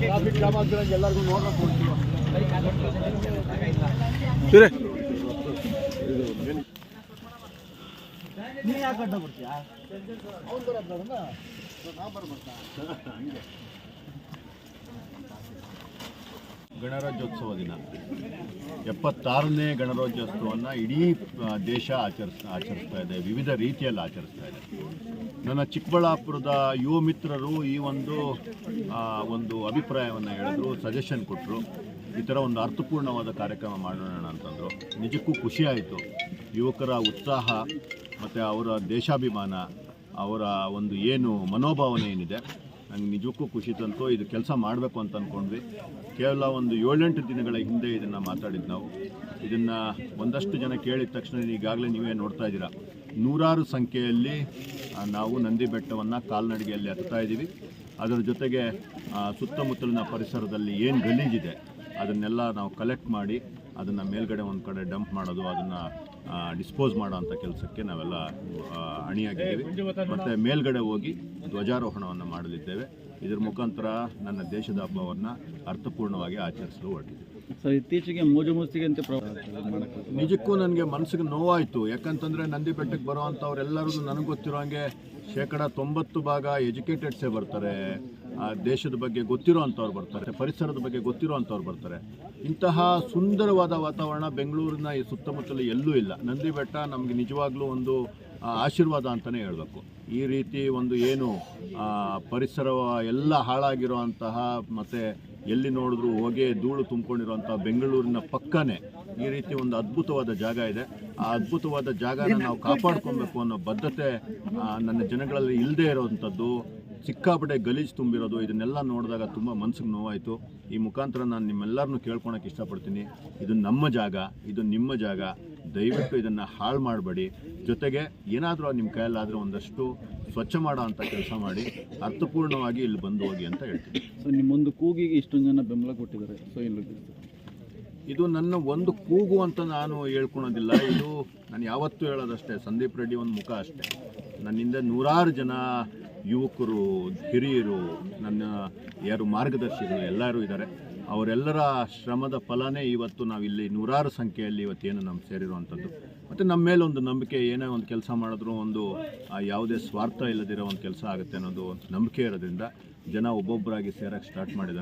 Traffic jam ಆಗ್ತಿರಂಗೆ ಎಲ್ಲರಿಗೂ ನೋಡ್ಬೇಕು ಇವ್ರೆ ನೀ ಯಾಕೆ ಅಡ್ಡ ಬರ್ತೀಯಾ ಅವ್ನು ಬರೋದ್ರಲ್ಲ ನಾ ಬರ್ಬೇಕಾ ಹಂಗೆ ಗಣರಾಜ್ಯೋತ್ಸವ ದಿನ ಎಪ್ಪತ್ತಾರನೇ ಗಣರಾಜ್ಯೋತ್ಸವವನ್ನು ಇಡೀ ಆ, ದೇಶ ಆಚರಿಸ್ ಆಚರಿಸ್ತಾ ಇದೆ ವಿವಿಧ ರೀತಿಯಲ್ಲಿ ಆಚರಿಸ್ತಾ ಇದೆ ನನ್ನ ಚಿಕ್ಕಬಳ್ಳಾಪುರದ ಯುವ ಮಿತ್ರರು ಈ ಒಂದು ಒಂದು ಅಭಿಪ್ರಾಯವನ್ನು ಹೇಳಿದ್ರು ಸಜೆಷನ್ ಕೊಟ್ಟರು ಈ ಥರ ಒಂದು ಅರ್ಥಪೂರ್ಣವಾದ ಕಾರ್ಯಕ್ರಮ ಮಾಡೋಣ ಅಂತಂದರು. ನಿಜಕ್ಕೂ ಖುಷಿಯಾಯಿತು. ಯುವಕರ ಉತ್ಸಾಹ ಮತ್ತು ಅವರ ದೇಶಾಭಿಮಾನ, ಅವರ ಒಂದು ಏನು ಮನೋಭಾವನೆ ಏನಿದೆ, ನಂಗೆ ನಿಜಕ್ಕೂ ಖುಷಿ ತಂತು. ಇದು ಕೆಲಸ ಮಾಡಬೇಕು ಅಂತ ಅಂದ್ಕೊಂಡ್ವಿ ಕೇವಲ ಒಂದು ಏಳೆಂಟು ದಿನಗಳ ಹಿಂದೆ ಇದನ್ನು ಮಾತಾಡಿದ್ದು ನಾವು. ಇದನ್ನು ಒಂದಷ್ಟು ಜನ ಕೇಳಿದ ತಕ್ಷಣ ಈಗಾಗಲೇ ನೀವೇ ನೋಡ್ತಾ ಇದ್ದೀರಾ. ನೂರಾರು ಸಂಖ್ಯೆಯಲ್ಲಿ ನಾವು ನಂದಿ ಬೆಟ್ಟವನ್ನು ಕಾಲ್ನಡಿಗೆಯಲ್ಲಿ ಹತ್ತಾ ಇದ್ದೀವಿ. ಅದರ ಜೊತೆಗೆ ಸುತ್ತಮುತ್ತಲಿನ ಪರಿಸರದಲ್ಲಿ ಏನು ಗಲೀಜಿದೆ ಅದನ್ನೆಲ್ಲ ನಾವು ಕಲೆಕ್ಟ್ ಮಾಡಿ, ಅದನ್ನು ಮೇಲ್ಗಡೆ ಒಂದು ಕಡೆ ಡಂಪ್ ಮಾಡೋದು, ಅದನ್ನು ಡಿಸ್ಪೋಸ್ ಮಾಡೋ ಅಂಥ ಕೆಲಸಕ್ಕೆ ನಾವೆಲ್ಲ ಅಣಿಯಾಗಿದ್ದೀವಿ. ಮತ್ತು ಮೇಲ್ಗಡೆ ಹೋಗಿ ಧ್ವಜಾರೋಹಣವನ್ನು ಮಾಡಲಿದ್ದೇವೆ. ಇದರ ಮುಖಾಂತರ ನನ್ನ ದೇಶದ ಹಬ್ಬವನ್ನು ಅರ್ಥಪೂರ್ಣವಾಗಿ ಆಚರಿಸಲು ಹೊರಟಿದ್ದೀವಿ. ಸರ್ ಇತ್ತೀಚೆಗೆ ಮೋಜು ಮಸ್ತಿಗೆ ನಿಜಕ್ಕೂ ನನಗೆ ಮನಸ್ಸಿಗೆ ನೋವಾಯಿತು. ಯಾಕಂತಂದರೆ ನಂದಿ ಬೆಟ್ಟಕ್ಕೆ ಬರೋವಂಥವ್ರೆಲ್ಲರಿಗೂ ನನಗೆ ಗೊತ್ತಿರೋ ಹಾಗೆ ಶೇಕಡ ತೊಂಬತ್ತು ಭಾಗ ಎಜುಕೇಟೆಡ್ಸೇ ಬರ್ತಾರೆ. ದೇಶದ ಬಗ್ಗೆ ಗೊತ್ತಿರೋ ಅಂಥವ್ರು ಬರ್ತಾರೆ. ಪರಿಸರದ ಬಗ್ಗೆ ಗೊತ್ತಿರೋ ಅಂಥವ್ರು ಬರ್ತಾರೆ. ಇಂತಹ ಸುಂದರವಾದ ವಾತಾವರಣ ಬೆಂಗಳೂರಿನ ಈ ಸುತ್ತಮುತ್ತಲು ಎಲ್ಲೂ ಇಲ್ಲ. ನಂದಿ ಬೆಟ್ಟ ನಮಗೆ ನಿಜವಾಗ್ಲೂ ಒಂದು ಆಶೀರ್ವಾದ ಅಂತಲೇ ಹೇಳಬೇಕು. ಈ ರೀತಿ ಒಂದು ಏನು ಪರಿಸರ ಎಲ್ಲ ಹಾಳಾಗಿರುವಂತಹ, ಮತ್ತು ಎಲ್ಲಿ ನೋಡಿದ್ರು ಹೊಗೆ, ಧೂಳು ತುಂಬಿಕೊಂಡಿರುವಂಥ ಬೆಂಗಳೂರಿನ ಪಕ್ಕನೇ ಈ ರೀತಿ ಒಂದು ಅದ್ಭುತವಾದ ಜಾಗ ಇದೆ. ಆ ಅದ್ಭುತವಾದ ಜಾಗನ ನಾವು ಕಾಪಾಡ್ಕೊಬೇಕು ಅನ್ನೋ ಬದ್ಧತೆ ನನ್ನ ಜನಗಳಲ್ಲಿ ಇಲ್ಲದೆ ಇರೋವಂಥದ್ದು. ಸಿಕ್ಕಾಪಟ್ಟೆ ಗಲೀಜು ತುಂಬಿರೋದು ಇದನ್ನೆಲ್ಲ ನೋಡಿದಾಗ ತುಂಬ ಮನ್ಸಿಗೆ ನೋವಾಯಿತು. ಈ ಮುಖಾಂತರ ನಾನು ನಿಮ್ಮೆಲ್ಲರನ್ನೂ ಕೇಳ್ಕೊಳಕ್ಕೆ ಇಷ್ಟಪಡ್ತೀನಿ. ಇದು ನಮ್ಮ ಜಾಗ ಇದು ನಿಮ್ಮ ಜಾಗ. ದಯವಿಟ್ಟು ಇದನ್ನು ಹಾಳು ಮಾಡಬೇಡಿ. ಜೊತೆಗೆ ಏನಾದರೂ ನಿಮ್ಮ ಕೈಯಲ್ಲಾದರೂ ಒಂದಷ್ಟು ಸ್ವಚ್ಛ ಮಾಡೋ ಅಂತ ಕೆಲಸ ಮಾಡಿ ಅರ್ಥಪೂರ್ಣವಾಗಿ ಇಲ್ಲಿ ಬಂದು ಹೋಗಿ ಅಂತ ಹೇಳ್ತೀನಿ. ಸೊ ನಿಮ್ಮೊಂದು ಕೂಗಿಗೆ ಇಷ್ಟೊಂದು ಜನ ಬೆಂಬಲ ಕೊಟ್ಟಿದ್ದಾರೆ. ಸೊ ಇಲ್ಲಿ ಇದು ನನ್ನ ಒಂದು ಕೂಗು ಅಂತ ನಾನು ಹೇಳ್ಕೊಳೋದಿಲ್ಲ. ಇದು ನಾನು ಯಾವತ್ತೂ ಹೇಳೋದಷ್ಟೇ. ಸಂದೀಪ್ ರೆಡ್ಡಿ ಒಂದು ಮುಖ ಅಷ್ಟೇ. ನನ್ನಿಂದ ನೂರಾರು ಜನ ಯುವಕರು, ಹಿರಿಯರು, ನನ್ನ ಯಾರು ಮಾರ್ಗದರ್ಶಿಗಳು ಎಲ್ಲರೂ ಇದ್ದಾರೆ. ಅವರೆಲ್ಲರ ಶ್ರಮದ ಫಲನೇ ಇವತ್ತು ನಾವಿಲ್ಲಿ ನೂರಾರು ಸಂಖ್ಯೆಯಲ್ಲಿ ಇವತ್ತೇನು ನಮ್ಮ ಸೇರಿರುವಂಥದ್ದು. ಮತ್ತು ನಮ್ಮ ಮೇಲೆ ಒಂದು ನಂಬಿಕೆ, ಏನೇ ಒಂದು ಕೆಲಸ ಮಾಡಿದ್ರೂ ಒಂದು ಯಾವುದೇ ಸ್ವಾರ್ಥ ಇಲ್ಲದಿರೋ ಒಂದು ಕೆಲಸ ಆಗುತ್ತೆ ಅನ್ನೋದು ನಂಬಿಕೆ ಇರೋದ್ರಿಂದ ಜನ ಒಬ್ಬೊಬ್ಬರಾಗಿ ಸೇರಕ್ಕೆ ಸ್ಟಾರ್ಟ್ ಮಾಡಿದ್ದಾರೆ.